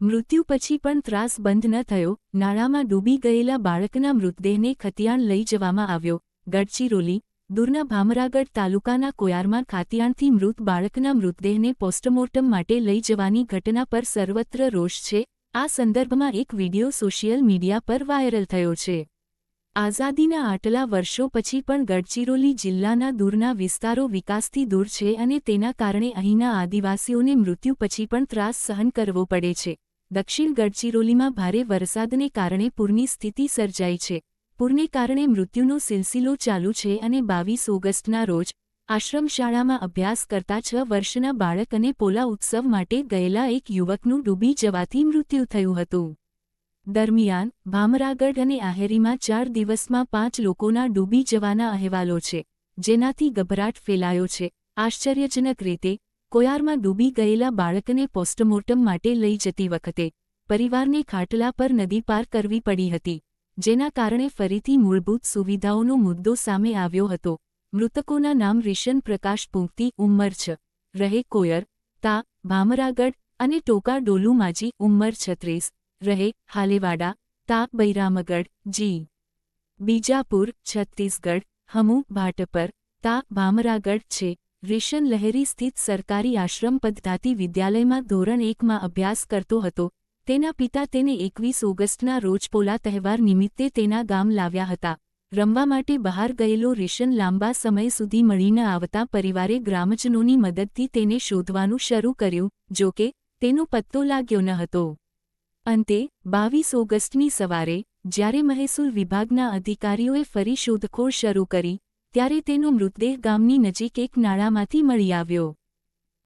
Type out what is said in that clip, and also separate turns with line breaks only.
મૃત્યુ પછી પણ ત્રાસ બંધ ન થયો, નાળામાં ડૂબી ગયેલા બાળકના મૃતદેહને ખતિયાણ લઈ જવામાં આવ્યો. ગડચિરોલી, દૂરના ભામરાગઢ તાલુકાના કોયારમાં ખાતિયાણથી મૃત બાળકના મૃતદેહને પોસ્ટમોર્ટમ માટે લઈ જવાની ઘટના પર સર્વત્ર રોષ છે. આ સંદર્ભમાં એક વિડિયો સોશિયલ મીડિયા પર વાયરલ થયો છે. આઝાદીના આટલા વર્ષો પછી પણ ગડચિરોલી જિલ્લાના દૂરના વિસ્તારો વિકાસથી દૂર છે અને તેના કારણે અહીંના આદિવાસીઓને મૃત્યુ પછી પણ ત્રાસ સહન કરવો પડે છે. દક્ષિણ ગડચિરોલીમાં ભારે વરસાદને કારણે પૂરની સ્થિતિ સર્જાઈ છે. પૂરને કારણે મૃત્યુનો સિલસિલો ચાલુ છે અને બાવીસ ઓગસ્ટના રોજ આશ્રમશાળામાં અભ્યાસ કરતા છ વર્ષના બાળક અને પોલા ઉત્સવ માટે ગયેલા એક યુવકનું ડૂબી જવાથી મૃત્યુ થયું હતું. દરમિયાન ભામરાગઢ અને આહેરીમાં ચાર દિવસમાં પાંચ લોકોના ડૂબી જવાના અહેવાલો છે, જેનાથી ગભરાટ ફેલાયો છે. આશ્ચર્યજનક રીતે કોયારમાં ડૂબી ગયેલા બાળકને પોસ્ટમોર્ટમ માટે લઈ જતી વખતે પરિવારને ખાટલા પર નદી પાર કરવી પડી હતી, જેના કારણે ફરીથી મૂળભૂત સુવિધાઓનો મુદ્દો સામે આવ્યો હતો. મૃતકોના નામ રિશન પ્રકાશ પૂંક્તિ ઉંમર છ, રહે કોયર, તા, ભામરાગઢ અને ટોકા ડોલુમાજી ઉંમર છત્રીસ, રહે હાલેવાડા, તા, બૈરામગઢ, જી. બીજાપુર, છત્તીસગઢ, હમુ, ભાટપર, તા, ભામરાગઢ છે. રિશન લહેરી સ્થિત સરકારી આશ્રમ પદ્ધાતિ વિદ્યાલયમાં ધોરણ એકમાં અભ્યાસ કરતો હતો. તેના પિતા તેને એકવીસ ઓગસ્ટના રોજ પોલા તહેવાર નિમિત્તે તેના ગામ લાવ્યા હતા. રમવા માટે બહાર ગયેલો રિશન લાંબા સમય સુધી મળી ન આવતા પરિવારે ગ્રામજનોની મદદથી તેને શોધવાનું શરૂ કર્યું, જો કે, તેનો પત્તો લાગ્યો ન હતો. અંતે, બાવીસ ઓગસ્ટની સવારે, જ્યારે મહેસૂલ વિભાગના અધિકારીઓએ ફરી શોધખોળ શરૂ કરી ત્યારે તેનો મૃતદેહ ગામની નજીક એક નાળામાંથી મળી આવ્યો.